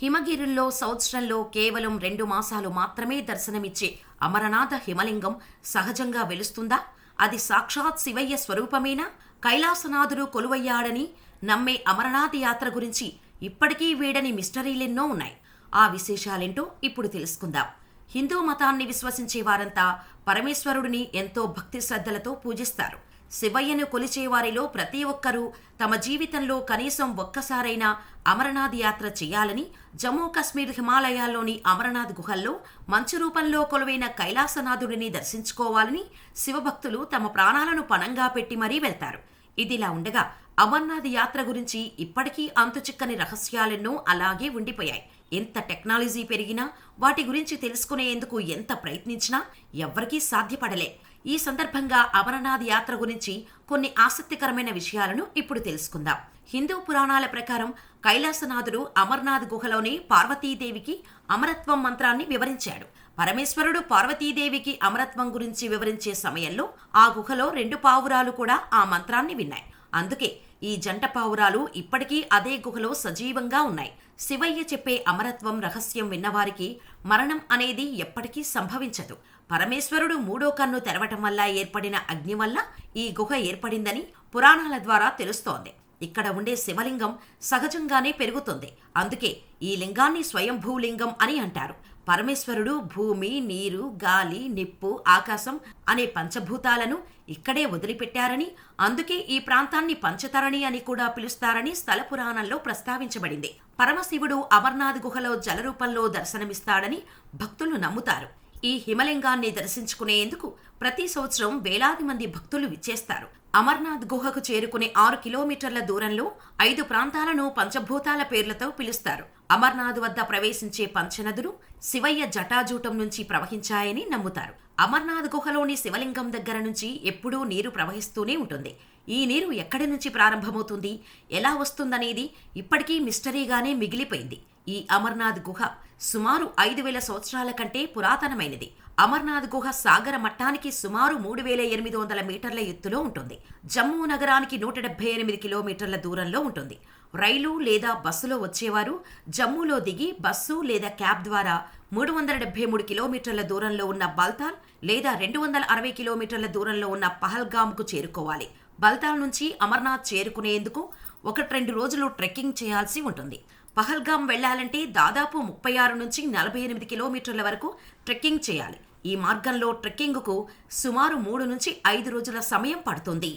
హిమగిరుల్లో సంవత్సరంలో కేవలం రెండు మాసాలు మాత్రమే దర్శనమిచ్చే అమరనాథ హిమలింగం సహజంగా వెలుస్తుందా? అది సాక్షాత్ శివయ్య స్వరూపమేనా? కైలాసనాథుడు కొలువయ్యాడని నమ్మే అమరనాథ యాత్ర గురించి ఇప్పటికీ వీడని మిస్టరీలెన్నో ఉన్నాయి. ఆ విశేషాలేంటో ఇప్పుడు తెలుసుకుందాం. హిందూ మతాన్ని విశ్వసించే వారంతా పరమేశ్వరుడిని ఎంతో భక్తి శ్రద్ధలతో పూజిస్తారు. శివయ్యను కొలిచేవారిలో ప్రతి ఒక్కరూ తమ జీవితంలో కనీసం ఒక్కసారైనా అమరనాథ్ యాత్ర చేయాలని జమ్మూ కశ్మీర్ హిమాలయాల్లోని అమరనాథ్ గుహల్లో మంచు రూపంలో కొలువైన కైలాసనాథుడిని దర్శించుకోవాలని శివభక్తులు తమ ప్రాణాలను పణంగా పెట్టి మరీ వెళ్తారు. ఇదిలా ఉండగా అమర్నాథ్ యాత్ర గురించి ఇప్పటికీ అంతుచిక్కని రహస్యాలెన్నో అలాగే ఉండిపోయాయి. ఎంత టెక్నాలజీ పెరిగినా వాటి గురించి తెలుసుకునేందుకు ఎంత ప్రయత్నించినా ఎవ్వరికీ సాధ్యపడలే. ఈ సందర్భంగా అమరనాథ్ యాత్ర గురించి కొన్ని ఆసక్తికరమైన విషయాలను ఇప్పుడు తెలుసుకుందాం. హిందూ పురాణాల ప్రకారం కైలాసనాథుడు అమర్నాథ్ గుహలోని పార్వతీదేవికి అమరత్వం మంత్రాన్ని వివరించాడు. పరమేశ్వరుడు పార్వతీదేవికి అమరత్వం గురించి వివరించే సమయంలో ఆ గుహలో రెండు పావురాలు కూడా ఆ మంత్రాన్ని విన్నాయి. అందుకే ఈ జంట పావురాలు ఇప్పటికీ అదే గుహలో సజీవంగా ఉన్నాయి. శివయ్య చెప్పే అమరత్వం రహస్యం విన్నవారికి మరణం అనేది ఎప్పటికీ సంభవించదు. పరమేశ్వరుడు మూడో కన్ను తెరవటం వల్ల ఏర్పడిన అగ్ని వల్ల ఈ గుహ ఏర్పడిందని పురాణాల ద్వారా తెలుస్తోంది. ఇక్కడ ఉండే శివలింగం సహజంగానే పెరుగుతుంది. అందుకే ఈ లింగాన్ని స్వయంభూలింగం అని అంటారు. పరమేశ్వరుడు భూమి నీరు గాలి నిప్పు ఆకాశం అనే పంచభూతాలను ఇక్కడే వదిలిపెట్టారని అందుకే ఈ ప్రాంతాన్ని పంచతరణి అని కూడా పిలుస్తారని స్థల పురాణంలో ప్రస్తావించబడింది. పరమశివుడు అమర్నాథ్ గుహలో జలరూపంలో దర్శనమిస్తాడని భక్తులు నమ్ముతారు. ఈ హిమలింగాన్ని దర్శించుకునేందుకు ప్రతి సంవత్సరం వేలాది మంది భక్తులు విచ్చేస్తారు. అమర్నాథ్ గుహకు చేరుకునే ఆరు కిలోమీటర్ల దూరంలో ఐదు ప్రాంతాలను పంచభూతాల పేర్లతో పిలుస్తారు. అమర్నాథ్ వద్ద ప్రవేశించే పంచనదులు శివయ్య జటాజూటం నుంచి ప్రవహించాయని నమ్ముతారు. అమర్నాథ్ గుహలోని శివలింగం దగ్గర నుంచి ఎప్పుడూ నీరు ప్రవహిస్తూనే ఉంటుంది. ఈ నీరు ఎక్కడి నుంచి ప్రారంభమవుతుంది? ఎలా వస్తుందనేది ఇప్పటికీ మిస్టరీగానే మిగిలిపోయింది. ఈ అమర్నాథ్ గుహ సుమారు ఐదు వేల సంవత్సరాల కంటే పురాతనమైనది. అమర్నాథ్ గుహ సాగర మట్టానికి సుమారు మూడు వేల ఎనిమిది వందల మీటర్ల ఎత్తులో ఉంటుంది. జమ్మూ నగరానికి నూట డెబ్బై ఎనిమిది కిలోమీటర్ల దూరంలో ఉంటుంది. రైలు లేదా బస్సులో వచ్చేవారు జమ్మూలో దిగి బస్సు లేదా క్యాబ్ ద్వారా మూడు వందల డెబ్బై మూడు కిలోమీటర్ల దూరంలో ఉన్న బల్తాల్ లేదా రెండు వందల అరవై కిలోమీటర్ల దూరంలో ఉన్న పహల్గామ్కు చేరుకోవాలి. బల్తాల్ నుంచి అమర్నాథ్ చేరుకునేందుకు ఒకటి రెండు రోజులు ట్రెక్కింగ్ చేయాల్సి ఉంటుంది. పహల్గాం వెళ్ళాలంటే దాదాపు ముప్పై ఆరు నుంచి నలభై ఎనిమిది కిలోమీటర్ల వరకు ట్రెక్కింగ్ చేయాలి. ఈ మార్గంలో ట్రెక్కింగ్కు సుమారు మూడు నుంచి ఐదు రోజుల సమయం పడుతుంది.